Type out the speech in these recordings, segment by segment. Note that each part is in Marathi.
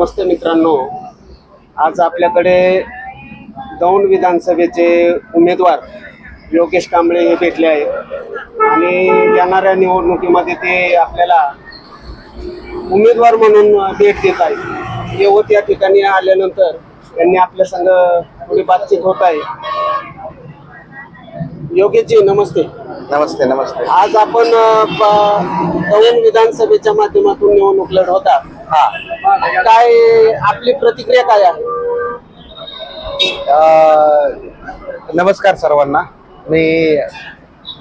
नमस्ते मित्रांनो. आज आपल्याकडे दौंड विधानसभेचे उमेदवार योगेश कांबळे हे भेटले आहेत. आणि येणाऱ्या निवडणुकीमध्ये ते आपल्याला उमेदवार म्हणून भेट देत आहेत. येवत या ठिकाणी आल्यानंतर त्यांनी आपल्या संग थोडी बातचीत होत आहे. योगेशजी नमस्ते. नमस्ते नमस्ते. आज आपण दौंड विधानसभेच्या माध्यमातून निवडणूक लढवता. हा. काय आपली प्रतिक्रिया काय आहे? नमस्कार सर्वांना. मी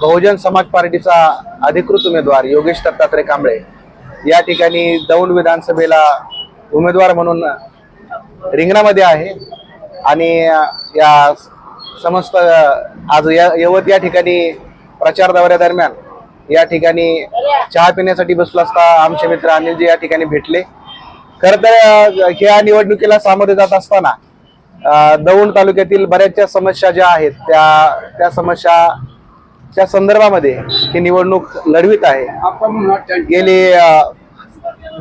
बहुजन समाज पार्टीचा अधिकृत उमेदवार योगेश दत्तात्रय कांबळे. या ठिकाणी दौंड विधानसभेला उमेदवार म्हणून रिंगणामध्ये आहे. आणि या समस्त आज या यवत या ठिकाणी प्रचार दौऱ्यादरम्यान या ठिकाणी चहा पिण्यासाठी बसलो असता आमचे मित्र अनिलजी या ठिकाणी भेटले. खर तर ह्या निवडणुकीला सामोरे जात असताना दौंड तालुक्यातील बऱ्याचशा समस्या ज्या आहेत त्या त्या समस्याच्या संदर्भामध्ये ही निवडणूक लढवीत आहे. गेली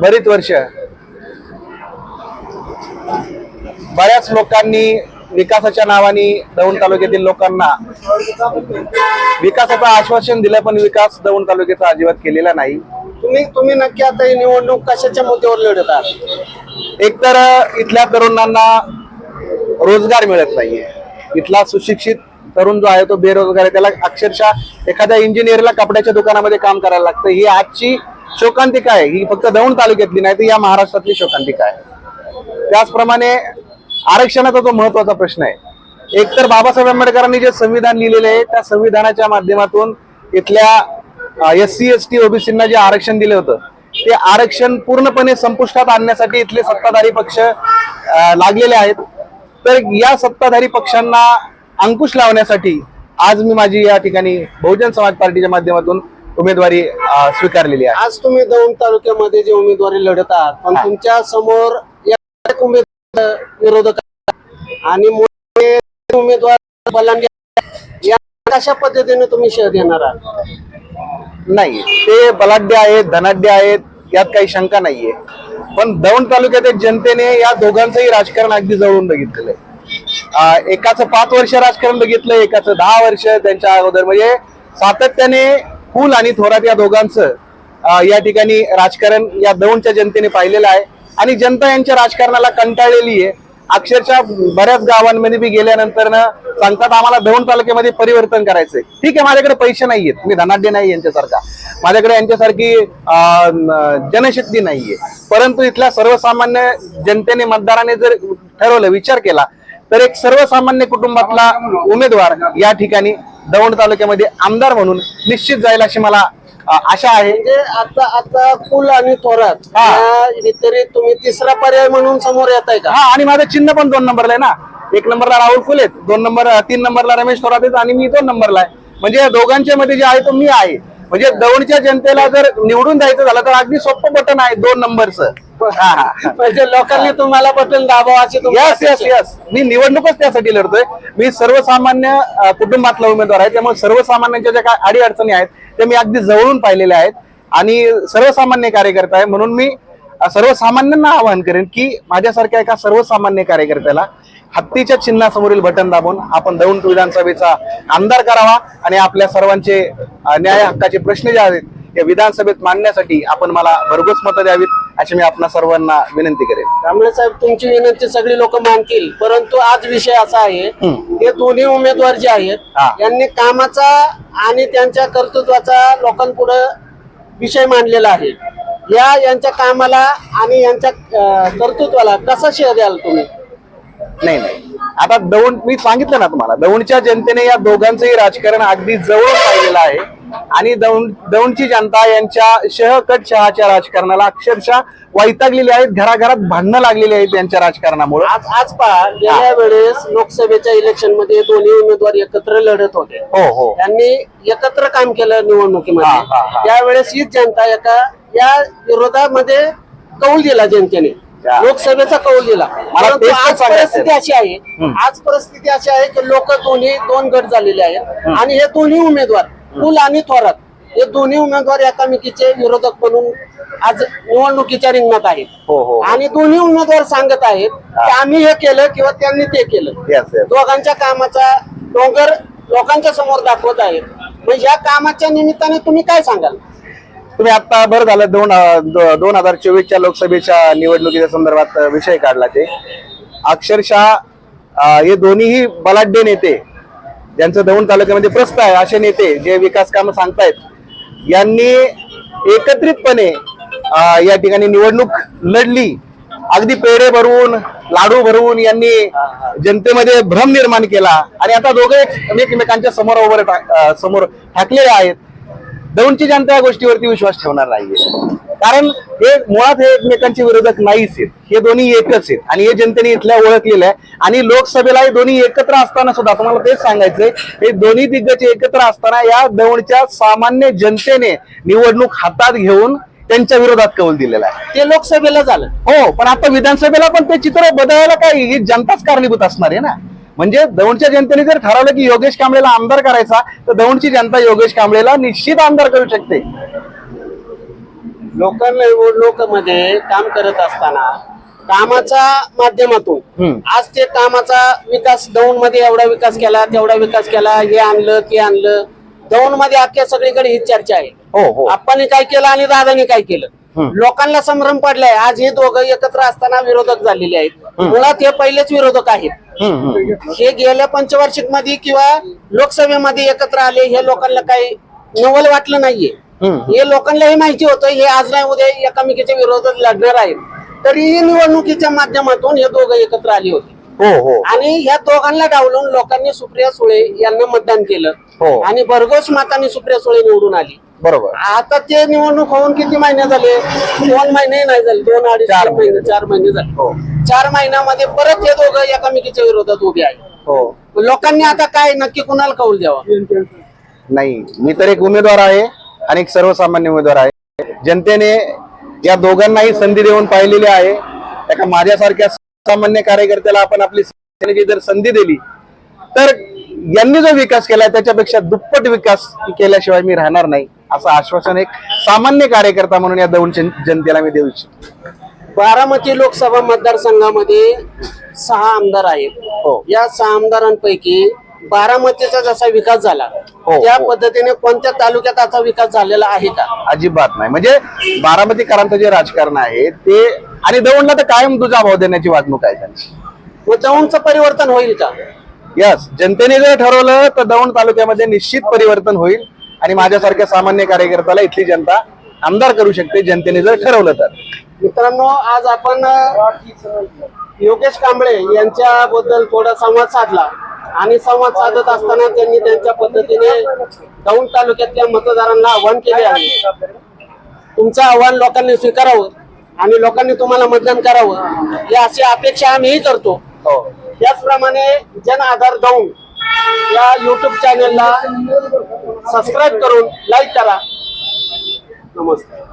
बरीच वर्ष. बऱ्याच लोकांनी विकासाच्या नावाने दौंड तालुक्यातील लोकांना विकासाचं आश्वासन दिलं पण विकास दौंड तालुक्याचा अजिबात केलेला नाही. तुम्ही तुम्ही नक्की आता ही निवडणूक कशाच्या मुद्द्यावर लढत आहात एकतर इथल्या तरुणांना रोजगार मिळत नाहीये. इथला सुशिक्षित तरुण जो आहे तो बेरोजगार आहे त्याला अक्षरशः एखाद्या इंजिनियरला कपड्याच्या दुकानामध्ये काम करायला लागतं. ही आजची शोकांतिका आहे. ही फक्त दौंड तालुक्यातली नाही तर या महाराष्ट्रातली शोकांतिका आहे. त्याचप्रमाणे आरक्षणाचा जो महत्त्वाचा प्रश्न आहे एकतर बाबासाहेब आंबेडकरांनी जे संविधान लिहिलेले आहे त्या संविधानाच्या माध्यमातून इथल्या एस सी एस टी ओबीसींना जे आरक्षण दिलं होतं ते आरक्षण पूर्णपणे संपुष्टात आणण्यासाठी इथले सत्ताधारी पक्ष लागलेले आहेत तर या सत्ताधारी पक्षांना अंकुश लावण्यासाठी आज मी माझी या ठिकाणी बहुजन समाज पार्टीच्या माध्यमातून उमेदवारी स्वीकारलेली आहे आज तुम्ही दौंड तालुक्यामध्ये जे उमेदवारी लढत आहात पण. तुमच्यासमोर विरोधक. आणि उमेदवार कशा पद्धतीने तुम्ही शह देणार आहात नाही ते बलाढ्य आहेत धनाढ्य आहेत यात काही शंका नाहीये. पण दौंड तालुक्यातील जनतेने या दोघांचंही राजकारण अगदी जवळून बघितलेलं आहे. एकाचं पाच वर्ष राजकारण बघितलं एकाचं दहा वर्ष त्यांच्या अगोदर. म्हणजे सातत्याने फुल आणि थोरात या दोघांचं या ठिकाणी राजकारण या दौंडच्या जनतेने पाहिलेलं आहे. आणि जनता यांच्या राजकारणाला कंटाळलेली आहे. अक्षरशः बऱ्याच गावांमध्ये बी गेल्यानंतर ना सांगतात आम्हाला दौंड तालुक्यामध्ये परिवर्तन करायचंय. ठीक आहे माझ्याकडे पैसे नाहीयेत. मी धनाढ्य नाही यांच्यासारखा. माझ्याकडे यांच्यासारखी जनशक्ती नाहीये. परंतु इथल्या सर्वसामान्य जनतेने मतदाराने जर ठरवलं विचार केला तर एक सर्वसामान्य कुटुंबातला उमेदवार या ठिकाणी दौंड तालुक्यामध्ये आमदार म्हणून निश्चित जाईल अशी मला आशा आहे. म्हणजे आता आता पुल आणि थोरात हा. या व्यतिरिक्त तुम्ही तिसरा पर्याय म्हणून समोर येत आहे का? हा आणि माझं चिन्ह पण दोन नंबरला आहे ना. एक नंबरला राहुल फुले आहेत, दोन नंबर तीन नंबरला रमेश थोरात आहेत आणि मी दोन नंबरला आहे. म्हणजे या दोघांच्या मध्ये जे आहे तो मी आहे. म्हणजे दौंडच्या जनतेला जर निवडून द्यायचं झालं तर अगदी सोपं बटन आहे दोन नंबरचं म्हणजे लोकांनी तुम्हाला बटन दाबावं तुमची यस यस. यस मी निवडणूकच त्यासाठी लढतोय. मी सर्वसामान्य कुटुंबातला उमेदवार आहे. त्यामुळे सर्वसामान्यांच्या ज्या काय अडी अडचणी आहेत त्या मी अगदी जवळून पाहिलेल्या आहेत. आणि सर्वसामान्य कार्यकर्ता आहे. म्हणून मी सर्वसामान्यांना आवाहन करेन की माझ्यासारख्या एका सर्वसामान्य कार्यकर्त्याला हत्तीच्या चिन्हासमोरील बटन दाबून आपण दौंड विधानसभेचा आमदार करावा आणि आपल्या सर्वांचे न्याय हक्काचे प्रश्न जे आहेत या विधानसभेत मांडण्यासाठी आपण मला भरघोस मतं द्यावीत अशी मी आपणा सर्वांना विनंती करेन त्यामुळे साहेब तुमची विनंती सगळी लोक मानतील परंतु आज विषय असा आहे. हे दोन्ही उमेदवार जे आहेत. यांनी कामाचा आणि त्यांच्या कर्तृत्वाचा लोकांपुढे विषय मांडलेला आहे या यांच्या कामाला आणि यांच्या कर्तृत्वाला कसा शेअर द्याल तुम्ही? नाही नाही. आता दौंड मी सांगितलं ना तुम्हाला दौंडच्या जनतेने या दोघांचंही राजकारण अगदी जवळ पाहिलेलं आहे. आणि दौंड दौंडची जनता यांच्या शहकट शहाच्या राजकारणाला अक्षरशः वैतागलेली आहेत घराघरात भांडणं लागलेली आहेत यांच्या राजकारणामुळे. आज आज पहा गेल्या वेळेस लोकसभेच्या इलेक्शनमध्ये दोन्ही उमेदवार एकत्र लढत होते. हो हो. त्यांनी एकत्र काम केलं निवडणुकीमध्ये. त्यावेळेस हीच जनता एका या विरोधामध्ये कौल दिला जनतेने. लोकसभेचा कौल दिला. परंतु आज परिस्थिती अशी आहे. आज परिस्थिती अशी आहे की लोक दोन्ही दोन गट झालेले आहेत. आणि हे दोन्ही उमेदवार कुल आणि थोरात. हे दोन्ही उमेदवार एकामेकीचे विरोधक म्हणून आज निवडणुकीच्या रिंगणात आहेत. हो हो आणि दोन्ही उमेदवार सांगत आहेत की आम्ही हे केलं किंवा त्यांनी ते केलं. दोघांच्या कामाचा डोंगर लोकांच्या समोर दाखवत आहेत. मग या कामाच्या निमित्ताने तुम्ही काय सांगाल? तुम्ही आता बरं झालं दोन अं, दो- दोन हजार चोवीसच्या लोकसभेच्या निवडणुकीच्या संदर्भात अं, विषय काढला ते. अक्षरशः अं, हे दोन्हीही बलाढ्य नेते ज्यांचं दौंड तालुक्यामध्ये प्रस्त आहे असे नेते जे विकास कामं सांगतायत यांनी एकत्रितपणे या ठिकाणी निवडणूक लढली. अगदी पेढे भरवून लाडू भरवून यांनी जनतेमध्ये भ्रम निर्माण केला. आणि आता दोघे एकमेकांच्या समोर उभे समोर ठाकलेले आहेत. दौंडची जनता या गोष्टीवरती विश्वास ठेवणार नाहीये. कारण हे मुळात हे एकमेकांचे विरोधक नाहीच आहेत. हे दोन्ही एकच आहेत. आणि हे जनतेने इथल्या ओळखलेलं आहे. आणि लोकसभेला हे दोन्ही एकत्र असताना सुद्धा तुम्हाला तेच सांगायचंय हे दोन्ही दिग्गज एकत्र असताना या दौंडच्या सामान्य जनतेने निवडणूक हातात घेऊन त्यांच्या विरोधात कौल दिलेला आहे. ते लोकसभेला झालं. हो पण आता विधानसभेला पण ते चित्र बदलायला काय ही जनताच कारणीभूत असणार आहे ना. म्हणजे दौंडच्या जनतेने जर ठरवलं की योगेश कांबळेला आमदार करायचा तर दौंडची जनता योगेश कांबळेला निश्चित आमदार करू शकते. लोकल निवडणुकीमध्ये काम करत असताना कामाच्या माध्यमातून. आज ते कामाचा विकास दौंडमध्ये एवढा विकास केला तेवढा विकास केला हे आणलं ते आणलं दौंडमध्ये अख्ख्या सगळीकडे ही चर्चा आहे हो हो आप्पांनी काय केलं आणि दादानी काय केलं. लोकांना संभ्रम पडलाय आज हे दोघं एकत्र असताना विरोधक झालेले आहेत मुळात हे पहिलेच विरोधक आहेत. हे गेल्या पंचवार्षिकमध्ये किंवा लोकसभेमध्ये एकत्र आले हे लोकांना काही नवल वाटलं नाहीये. हे लोकांनाही माहिती होतं हे आज नाही उद्या एकामेकीच्या विरोधात लढणार आहेत. तरीही निवडणुकीच्या माध्यमातून हे दोघं एकत्र आले होते. हो हो. आणि ह्या दोघांना डावलून लोकांनी सुप्रिया सुळे यांना मतदान हो. केलं आणि भरघोस मतांनी सुप्रिया सुळे निवडून आली. बरोबर. आता ते निवडणूक होऊन किती महिने झाले? दोन महिने नाही झाले दोन अडीच चार महिने चार महिने झाले. हो. चार महिन्यामध्ये परत हे दोघं एकामेकीच्या विरोधात उभे आहेत. हो. लोकांनी आता काय नक्की कुणाला कौल द्यावा? नाही मी तर एक उमेदवार आहे. आणि एक सर्वसामान्य उमेदवार आहे जनतेने या दोघांनाही संधी देऊन पाहिलेली आहे. एका माझ्यासारख्या सामान्य कार्यकर्त्याला आपण आपली जर संधी दिली तर यांनी जो विकास केलाय त्याच्यापेक्षा दुप्पट विकास केल्याशिवाय मी राहणार नाही असं आश्वासन एक सामान्य कार्यकर्ता म्हणून या दौंड जन- जनतेला मी देऊ इच्छितो. बारामती लोकसभा मतदारसंघामध्ये सहा आमदार आहेत. हो. या सहा आमदारांपैकी बारामतीचा जसा विकास झाला हो, त्या हो. पद्धतीने कोणत्या तालुक्यात असा विकास झालेला आहे का? अजिबात नाही. म्हणजे बारामतीकरांचं जे राजकारण आहे ते आणि दौंडला तर कायम तुझा भाव देण्याची वागणूक आहे त्यांची. मग दौंडचं परिवर्तन होईल का? यस जनतेने जर ठरवलं तर दौंड तालुक्यामध्ये निश्चित परिवर्तन होईल. आणि माझ्यासारख्या सामान्य कार्यकर्त्याला इथली जनता आमदार करू शकते जनतेने जर ठरवलं तर. मित्रांनो आज आपण अ, योगेश कांबळे यांच्याबद्दल थोडा संवाद साधला. आणि संवाद साधत असताना त्यांनी त्यांच्या पद्धतीने दौंड तालुक्यातल्या मतदारांना आव्हान केले आहे. तुमचं आव्हान लोकांनी स्वीकारावं आणि लोकांनी तुम्हाला मतदान करावं. ही अशी अपेक्षा आम्हीही करतो. हो. त्याचप्रमाणे जन आधार दौंड या युट्यूब चॅनलला सबस्क्राईब करून लाईक करा. नमस्कार.